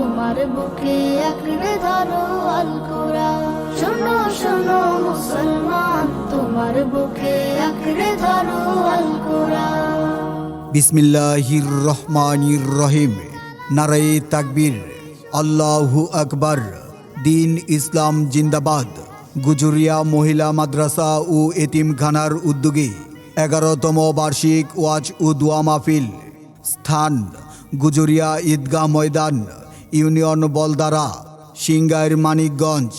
তোমার বুকে আঁকড়ে ধরো আল কোরআন শোনো শোনো মুসলমান, তোমার বুকে আঁকড়ে ধরো আল কোরআন বিসমিল্লাহির রহমানির রহিম। নারায়ে তাকবীর। আল্লাহু আকবার। দিন ইসলাম জিন্দাবাদ। গুজুরিয়া মহিলা মাদ্রাসা ও এতিমখানার উদ্যোগে এগারোতম বার্ষিক ওয়াজ ও দোয়া মাহফিল। স্থান, গুজুরিয়া ঈদগাহ ময়দান। ইউনিয়ন বলদারা, সিঙ্গাইর মানিকগঞ্জ।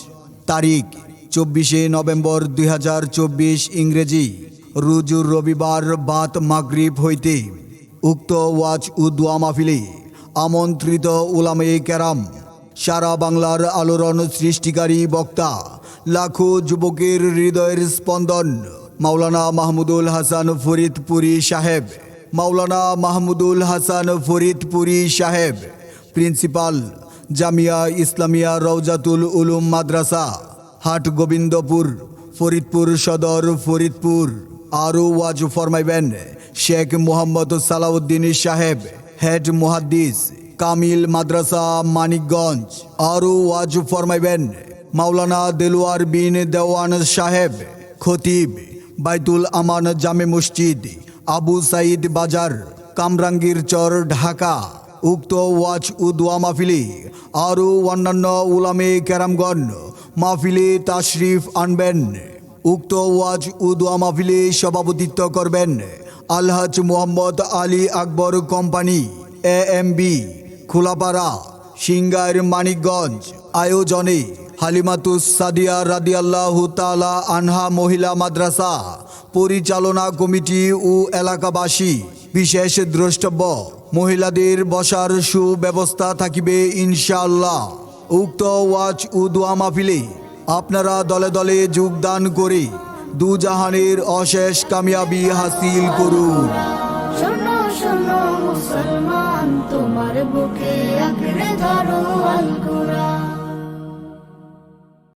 তারিখ, চব্বিশে নভেম্বর দুই হাজার চব্বিশ ইংরেজি। রুজুর রবিবার বাত মাগরিব হইতে। উক্ত ওয়াজ ও দোয়া মাহফিলে আমন্ত্রিত উলামে কেরাম, সারা বাংলার আলোড়ন সৃষ্টিকারী বক্তা, লাখো যুবকের হৃদয়ের স্পন্দন, মাওলানা মাহমুদুল হাসান ফরিদপুরি সাহেব। মাওলানা মাহমুদুল হাসান ফরিদপুরি সাহেব। প্রিন্সিপাল, জামিয়া ইসলামিয়া রৌজাতুল উলুম মাদ্রাসা, হাট গোবিন্দপুর, ফরিদপুর সদর ফরিদপুর। আরও ওয়াজ ফরমাইবেন শেখ মোহাম্মদ সালাউদ্দিন সাহেব, হেড মুহাদ্দিস, কামিল মাদ্রাসা, মানিকগঞ্জ। আরও ওয়াজ ফরমাইবেন মাওলানা দেলোয়ার বিন দেওয়ান সাহেব, খতিব বাইতুল আমান জামে মসজিদ, আবু সাইদ বাজার, কামরাঙ্গীর চর, ঢাকা। উক্ত ওয়াচ ও দোয়া মাহফিলে আরও অন্যান্য উলামে ক্যারামগণ মাহফিলে তাশরিফ আনবেন। উক্ত ওয়াজ ও দোয়া মাহফিলে সভাপতিত্ব করবেন Alhaj Mohammad Ali Akbar company A M B Kholapara, Singair Manikganj. আয়োজনে হালিমাতুস সাদিয়া রাদিয়াল্লাহু তাআলা আনহা মহিলা মাদ্রাসা পরিচালনা কমিটি ও এলাকাবাসী বিশেষ দ্রষ্টব্য। মহিলাদের বসার সুব্যবস্থা থাকিবে ইনশাআল্লাহ। উক্ত ওয়াচ উদুয়া দোয়া মাহফিলে আপনারা দলে দলে যোগদান করে দুজাহানের অশেষ কামিয়াবি হাসিল করুন। তোমার বুকে ধরো আল